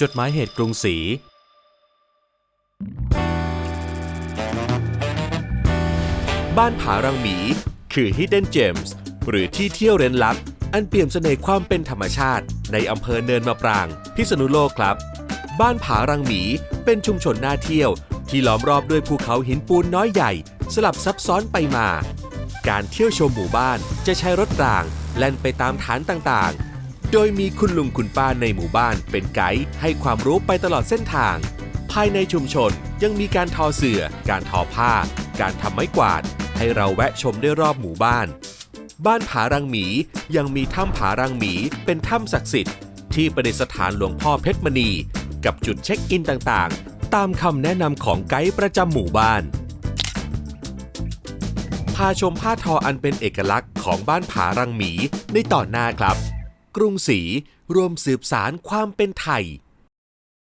จดหมายเหตุกรุงศรี บ้านผารังหมี คือ Hidden Gems หรือที่เที่ยวเร้นลับ อันเปี่ยมเสน่ห์ความเป็นธรรมชาติ ในอำเภอเนินมะปราง พิษณุโลกครับ บ้านผารังหมี เป็นชุมชนน่าเที่ยว ที่ล้อมรอบด้วยภูเขาหินปูนน้อยใหญ่ สลับซับซ้อนไปมา การเที่ยวชมหมู่บ้านจะใช้รถราง แล่นไปตามฐานต่างๆ โดยมีคุณลุงคุณป้าในหมู่บ้านเป็นไกด์ให้ความรู้ไปตลอดเส้นทาง ภายในชุมชนยังมีการทอเสือ่อ การทอผ้า การทำไม้กวาด ให้เราแวะชมได้รอบหมู่บ้าน บ้านผารังหมียังมีถ้ำผารังหมีเป็นถ้ำศักดิ์สิทธิ์ที่ประดิษฐานหลวงพ่อเพชรมณี กับจุดเช็คอินต่างๆ ตามคำแนะนำของไกด์ประจำหมู่บ้านพาชมผ้าทออันเป็นเอกลักษณ์ของบ้านผารังหมีในตอนหน้าครับ กรุงศรีรวมสืบสารความเป็นไทย